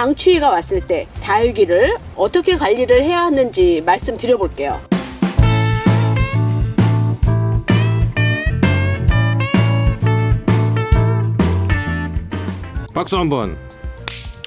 강추위가 왔을 때 다육이를 어떻게 관리를 해야 하는지 말씀드려 볼게요. 박수 한번.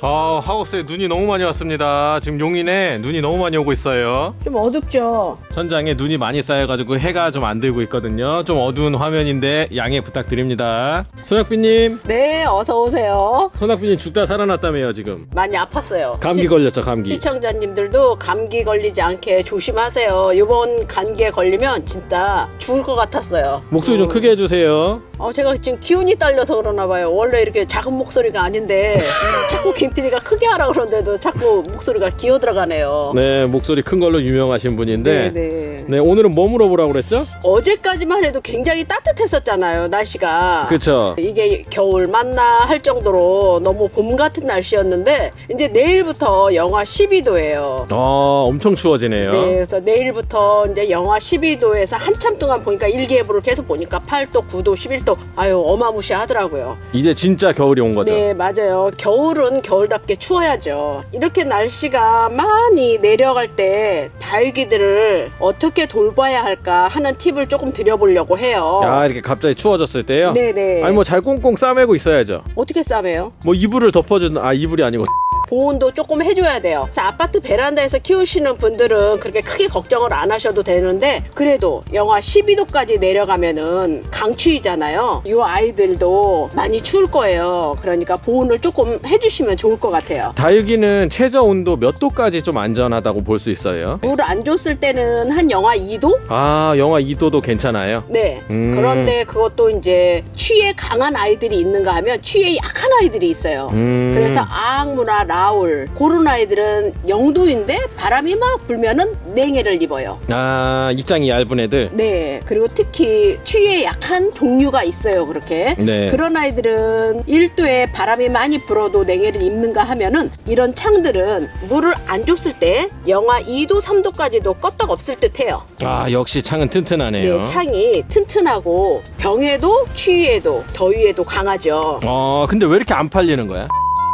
아 하우스에 눈이 너무 많이 왔습니다. 지금 용인에 눈이 너무 많이 오고 있어요. 좀 어둡죠? 천장에 눈이 많이 쌓여가지고 해가 좀 안 들고 있거든요. 좀 어두운 화면인데 양해 부탁드립니다. 손학비님, 네, 어서 오세요. 손학비님 죽다 살아났다며요 지금. 많이 아팠어요. 감기 시- 걸렸죠 감기. 시청자님들도 감기 걸리지 않게 조심하세요. 이번 감기에 걸리면 진짜 죽을 것 같았어요. 목소리 좀 음. 크게 해주세요. 어, 제가 지금 기운이 딸려서 그러나 봐요. 원래 이렇게 작은 목소리가 아닌데 자꾸 김 PD가 크게 하라 그러는데도 자꾸 목소리가 기어 들어가네요. 네 목소리 큰 걸로 유명하신 분인데. 네, 네. 네 오늘은 뭐 물어보라고 그랬죠? 어제까지만 해도 굉장히 따뜻했었잖아요, 날씨가. 그쵸. 이게 겨울 맞나 할 정도로 너무 봄 같은 날씨였는데 이제 내일부터 영하 12도예요. 어 엄청 추워지네요. 네, 그래서 내일부터 이제 영하 12도에서 한참 동안 보니까 일기예보를 계속 보니까 8도, 9도, 11도. 아유, 어마무시하더라고요. 이제 진짜 겨울이 온 거죠. 네, 맞아요. 겨울은 겨울답게 추워야죠. 이렇게 날씨가 많이 내려갈 때 다육이들을 어떻게 돌봐야 할까 하는 팁을 조금 드려보려고 해요. 야 이렇게 갑자기 추워졌을 때요. 어. 네네. 아니 뭐 잘 꽁꽁 싸매고 있어야죠. 어떻게 싸매요? 뭐 이불을 덮어주는 아 이불이 아니고 보온도 조금 해줘야 돼요. 자, 아파트 베란다에서 키우시는 분들은 그렇게 크게 걱정을 안 하셔도 되는데 그래도 영하 12도까지 내려가면은 강추위잖아요. 이 아이들도 많이 추울 거예요. 그러니까 보온을 조금 해주시면 좋을 것 같아요. 다육이는 최저 온도 몇 도까지 좀 안전하다고 볼 수 있어요? 물 안 줬을 때는 한 영하 2도? 아 영하 2도도 괜찮아요. 네. 음. 그런데 그것도 이제 취에 강한 아이들이 있는가 하면 취에 약한 아이들이 있어요. 음. 그래서 아악무 나 라울 그런 아이들은 영도인데 바람이 막 불면은 냉해를 입어요. 아 입장이 얇은 애들. 네. 그리고 특히 추위에 약한 종류가 있어요. 그렇게. 네. 그런 아이들은 1도에 바람이 많이 불어도 냉해를 입는가 하면은 이런 창들은 물을 안 줬을 때 영하 2도, 3도까지도 껐떡 없을 듯 해요. 아 역시 창은 튼튼하네요. 네, 창이 튼튼하고 병에도 추위에도 더위에도 강하죠. 어 근데 왜 이렇게 안 팔리는 거야?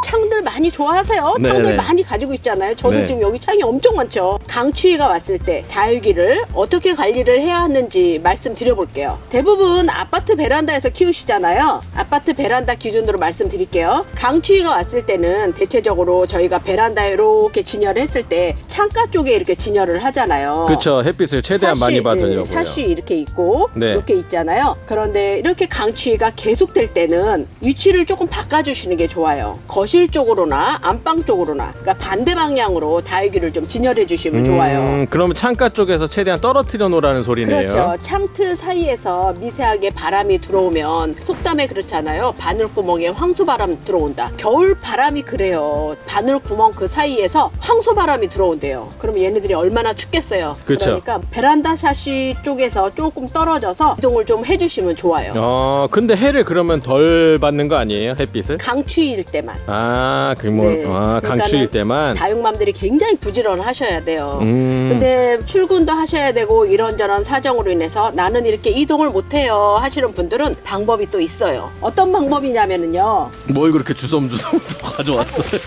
창들 많이 좋아하세요. 네네. 창들 많이 가지고 있잖아요. 저도 네. 지금 여기 창이 엄청 많죠. 강추위가 왔을 때 다육이를 어떻게 관리를 해야 하는지 말씀드려볼게요. 대부분 아파트 베란다에서 키우시잖아요. 아파트 베란다 기준으로 말씀드릴게요. 강추위가 왔을 때는 대체적으로 저희가 베란다에 이렇게 진열을 했을 때 창가 쪽에 이렇게 진열을 하잖아요. 그쵸 햇빛을 최대한 사시, 많이 받으려고요. 네, 사시 이렇게 있고 네. 이렇게 있잖아요. 그런데 이렇게 강추위가 계속될 때는 위치를 조금 바꿔주시는 게 좋아요. 거실 쪽으로 나 안방 쪽으로나 그러니까 반대 방향으로 다육이를 좀 진열해 주시면 좋아요. 음, 그러면 창가 쪽에서 최대한 떨어뜨려 놓으라는 소리네요. 그렇죠. 창틀 사이에서 미세하게 바람이 들어오면 속담에 그렇잖아요. 바늘구멍에 황소바람 들어온다. 겨울 바람이 그래요. 바늘구멍 그 사이에서 황소바람이 들어온대요. 그러면 얘네들이 얼마나 춥겠어요. 그쵸. 그러니까 베란다 샤시 쪽에서 조금 떨어져서 이동을 좀 해주시면 좋아요. 어 근데 해를 그러면 덜 받는 거 아니에요 햇빛을? 강추위일 때만. 아, 그 뭐, 네. 아, 강추일 때만. 다육맘들이 굉장히 부지런하셔야 돼요. 음. 근데 출근도 하셔야 되고 이런저런 사정으로 인해서 나는 이렇게 이동을 못 해요 하시는 분들은 방법이 또 있어요. 어떤 방법이냐면은요. 뭘 그렇게 주섬주섬 가져왔어요?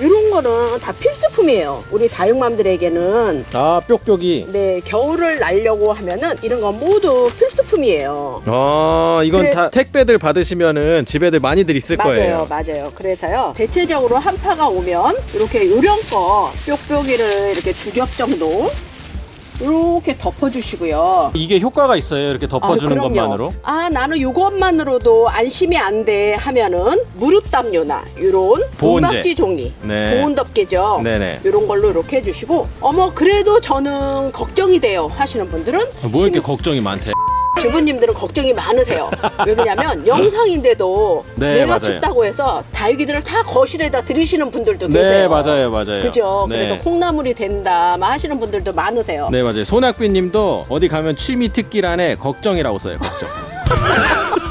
이런 거는 다 필수 품이에요. 우리 다육맘들에게는 아, 뾱뾱이. 네 겨울을 날려고 하면은 이런 건 모두 필수품이에요. 아, 이건 그래- 다 택배들 받으시면은 집에들 많이들 있을 맞아요, 거예요. 맞아요. 그래서요, 대체적으로 한파가 오면 이렇게 요령껏 뾱뾱이를 이렇게 두 겹 정도 이렇게 덮어주시고요. 이게 효과가 있어요. 이렇게 덮어주는 아, 그럼요. 것만으로. 아 나는 이것만으로도 안심이 안 돼 하면은 무릎 담요나 이런 보온제. 본박지 종이 네. 보온 덮개죠. 네네. 이런 걸로 이렇게 해주시고 어머 그래도 저는 걱정이 돼요 하시는 분들은 뭐 이렇게 걱정이 많대. 주부님들은 걱정이 많으세요. 왜 그러냐면 영상인데도 네, 내가 맞아요. 춥다고 해서 다육이들을 다 거실에다 들이시는 분들도 네, 계세요. 맞아요, 맞아요. 그죠? 네. 그래서 콩나물이 된다 막 하시는 분들도 많으세요. 네, 맞아요. 손학빈 님도 어디 가면 취미 특기란에 걱정이라고 써요, 걱정.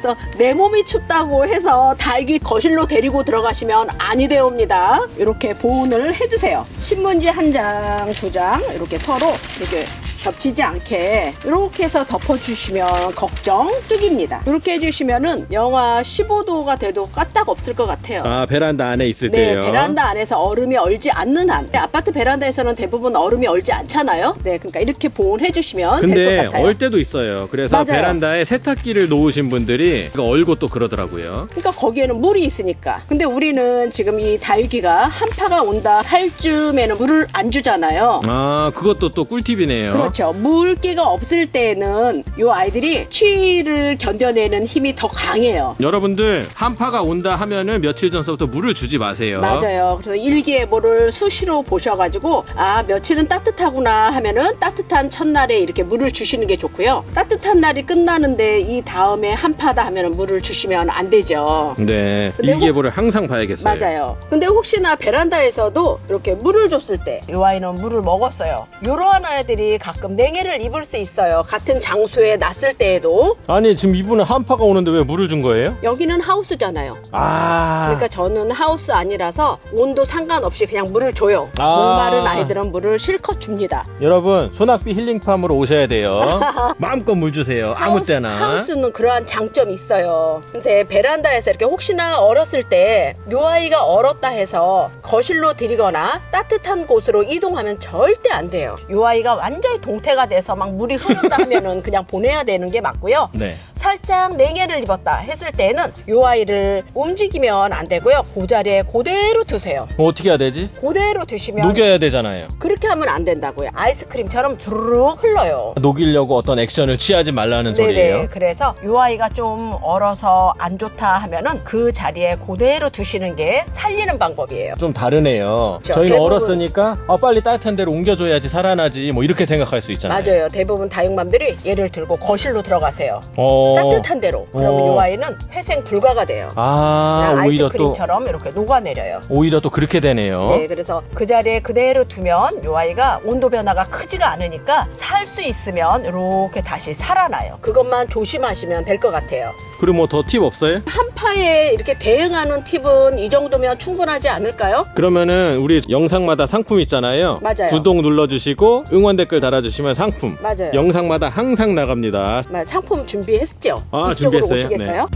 그래서 내 몸이 춥다고 해서 다육이 거실로 데리고 들어가시면 아니 되옵니다. 이렇게 보온을 해주세요. 신문지 한 장, 두 장 이렇게 서로 이렇게 겹치지 않게 이렇게 해서 덮어주시면 걱정 뚝입니다. 이렇게 해주시면은 영하 15도가 돼도 까딱 없을 것 같아요. 아 베란다 안에 있을 네, 때요. 베란다 안에서 얼음이 얼지 않는 한. 네, 아파트 베란다에서는 대부분 얼음이 얼지 않잖아요. 네, 그러니까 이렇게 보온해 주시면 될 것 근데 같아요. 얼 때도 있어요. 그래서 맞아요. 베란다에 세탁기를 놓으신 분들이 그거 얼고 또 그러더라고요. 그러니까 거기에는 물이 있으니까. 근데 우리는 지금 이 다육이가 한파가 온다 할 쯤에는 물을 안 주잖아요. 아 그것도 또 꿀팁이네요. 그렇죠. 물기가 없을 때는 이 아이들이 추위를 견뎌내는 힘이 더 강해요. 여러분들 한파가 온다 하면은 며칠 전서부터 물을 주지 마세요. 맞아요. 그래서 일기예보를 수시로 보셔가지고 아 며칠은 따뜻하구나 하면은 따뜻한 첫날에 이렇게 물을 주시는 게 좋고요. 따뜻한 날이 끝나는데 이 다음에 한파다 하면은 물을 주시면 안 되죠. 네 근데 일기예보를 항상 봐야겠어요. 맞아요. 근데 혹시나 베란다에서도 이렇게 물을 줬을 때이 아이는 물을 먹었어요. 이러한 아이들이 가끔 냉해를 입을 수 있어요. 같은 장소에 놨을 때에도 아니 지금 이분은 한파가 오는데 왜 물을 준 거예요? 여기는 하우스잖아요. 아 그러니까 저는 하우스 아니라서 온도 상관없이 그냥 물을 줘요. 아. 목마른 아이들은 물을 실컷 줍니다. 여러분 소낙비 힐링팜으로 오셔야 돼요. 마음껏 물 주세요. 아무 하우스, 때나. 하우스는 그러한 장점이 있어요. 근데 베란다에서 이렇게 혹시나 얼었을 때 요 아이가 얼었다 해서 거실로 들이거나 따뜻한 곳으로 이동하면 절대 안 돼요. 요 아이가 완전히 동태가 돼서 막 물이 흐른다 하면은 그냥 보내야 되는 게 맞고요. 네. 살짝 냉해를 입었다 했을 때는 요 아이를 움직이면 안 되고요. 그 자리에 그대로 두세요. 그럼 어떻게 해야 되지? 그대로 두시면 녹여야 되잖아요. 그렇게 하면 안 된다고요. 아이스크림처럼 주르륵 흘러요. 녹이려고 어떤 액션을 취하지 말라는 소리예요. 그래서 요 아이가 좀 얼어서 안 좋다 하면은 그 자리에 그대로 두시는 게 살리는 방법이에요. 좀 다르네요. 그렇죠. 저희는 대부분- 얼었으니까 아, 빨리 따뜻한 데로 옮겨줘야지 살아나지 뭐 이렇게 생각할 수 있잖아요. 맞아요. 대부분 다육맘들이 얘를 들고 거실로 들어가세요. 어. 따뜻한 데로. 그러면 어. 요 아이는 회생 불가가 돼요. 아 그냥 오히려 또 아이스크림처럼 이렇게 녹아내려요. 오히려 또 그렇게 되네요. 네, 그래서 그 자리에 그대로 두면 요 아이가 온도 변화가 크지가 않으니까 살 수 있으면 이렇게 다시 살아나요. 그것만 조심하시면 될 것 같아요. 그리고 뭐 더 팁 없어요? 한파에 이렇게 대응하는 팁은 이 정도면 충분하지 않을까요? 그러면은 우리 영상마다 상품 있잖아요. 맞아요. 구독 눌러주시고 응원 댓글 달아주시면 상품. 맞아요. 영상마다 항상 나갑니다. 마- 상품 준비했 죠? 아, 이쪽으로 준비했어요? 오시겠어요?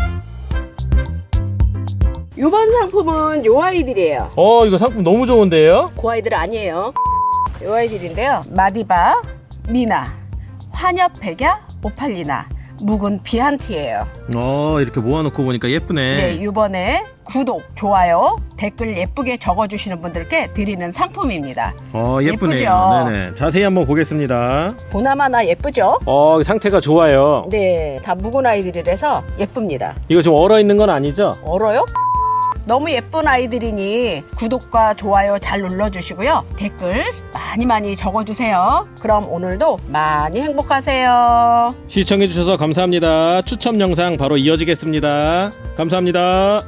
이번 상품은 요 아이들이에요. 어 이거 상품 너무 좋은데요? 그 아이들 아니에요. 요 아이들인데요. 마디바, 미나, 환엽 백야, 오팔리나, 묵은 비한티예요. 어 이렇게 모아놓고 보니까 예쁘네. 네, 이번에 구독, 좋아요, 댓글 예쁘게 적어주시는 분들께 드리는 상품입니다. 어 예쁘네요. 예쁘죠? 네네. 자세히 한번 보겠습니다. 보나마나 예쁘죠? 어 상태가 좋아요. 네, 다 묵은 아이들이라서 예쁩니다. 이거 좀 얼어 있는 건 아니죠? 얼어요? 너무 예쁜 아이들이니 구독과 좋아요 잘 눌러주시고요. 댓글 많이 많이 적어주세요. 그럼 오늘도 많이 행복하세요. 시청해주셔서 감사합니다. 추첨 영상 바로 이어지겠습니다. 감사합니다.